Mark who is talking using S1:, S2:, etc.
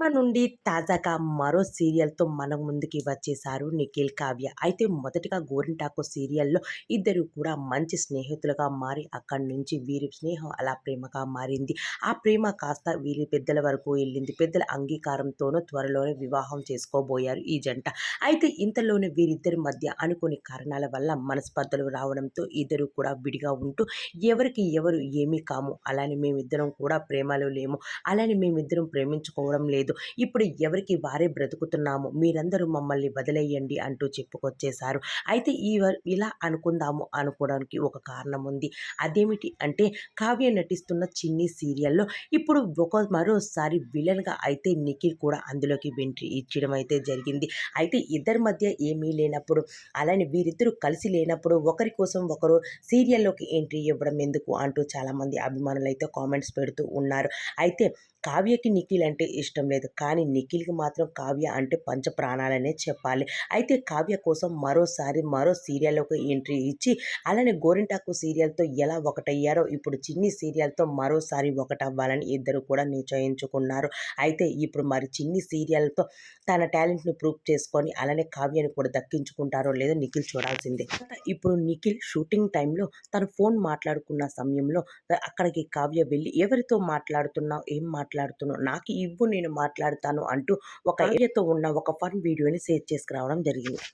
S1: మన నుండి తాజాగా మరో సీరియల్‌తో మన ముందుకి వచ్చేసారు నిఖిల్, కావ్య. అయితే మొదటగా 'గోరింటాకు' సీరియల్‌లో ఇద్దరు కూడా మంచి స్నేహితులుగా మారి అక్కడి నుంచి వీరి స్నేహం అలా ప్రేమగా మారింది. ఆ ప్రేమ కాస్త వీరి పెద్దల వరకు వెళ్ళింది పెద్దల అంగీకారంతోనూ త్వరలోనే వివాహం చేసుకోబోయారు ఈ జంట. అయితే ఇంతలోనే వీరిద్దరి మధ్య అనుకోని కారణాల వల్ల మనస్పర్ధలు రావడంతో ఇద్దరు కూడా విడిగా ఉంటూ ఎవరికి ఎవరు ఏమీ కాము. అలానే మేమిద్దరం కూడా ప్రేమలో లేము. అలానే మేమిద్దరం ప్రేమించుకోవడం లేదు. ఇప్పుడు ఎవరికి వారే బ్రతుకుతున్నాము. మీరందరూ మమ్మల్ని వదిలేయండి అంటూ చెప్పుకొచ్చేశారు. అయితే ఈ వ ఇలా అనుకుందాము అనుకోవడానికి ఒక కారణం ఉంది. అదేమిటి అంటే కావ్య నటిస్తున్న 'చిన్ని' సీరియల్‌లో ఇప్పుడు ఒక మరోసారి విలన్‌గా అయితే నిఖిల్ కూడా అందులోకి ఎంట్రీ ఇచ్చడం అయితే జరిగింది. అయితే ఇద్దరి మధ్య ఏమీ లేనప్పుడు అలానే వీరిద్దరూ కలిసి లేనప్పుడు ఒకరి కోసం ఒకరు సీరియల్‌లోకి ఎంట్రీ ఇవ్వడం ఎందుకు అంటూ చాలామంది అభిమానులైతే కామెంట్స్ పెడుతూ ఉన్నారు. అయితే కావ్యకి నిఖిల్ అంటే ఇష్టం లేదు. కానీ నిఖిల్‌కి మాత్రం కావ్య అంటే పంచ ప్రాణాలనే చెప్పాలి. అయితే కావ్య కోసం మరోసారి మరో సీరియల్‌లోకి ఎంట్రీ ఇచ్చి అలానే 'గోరింటాకు' సీరియల్‌తో ఎలా ఒకటయ్యారో ఇప్పుడు 'చిన్ని' సీరియల్‌తో మరోసారి ఒకటవ్వాలని ఇద్దరు కూడా నిశ్చయించుకున్నారు. అయితే ఇప్పుడు మరి 'చిన్ని' సీరియల్‌తో తన టాలెంట్‌ని ప్రూవ్ చేసుకొని అలానే కావ్యని కూడా దక్కించుకుంటారో లేదో నిఖిల్ చూడాల్సిందే. ఇప్పుడు నిఖిల్ షూటింగ్ టైంలో తను ఫోన్ మాట్లాడుకున్న సమయంలో అక్కడికి కావ్య వెళ్ళి ఎవరితో మాట్లాడుతున్నావు? ఏం మాట్లాడుతున్నావు? నాకు ఇవ్వు నేను మాట్లాడతాను అంటూ ఒక ఏరియాతో ఉన్న ఒక ఫన్ వీడియోని షేర్ చేసుకురావడం జరిగింది.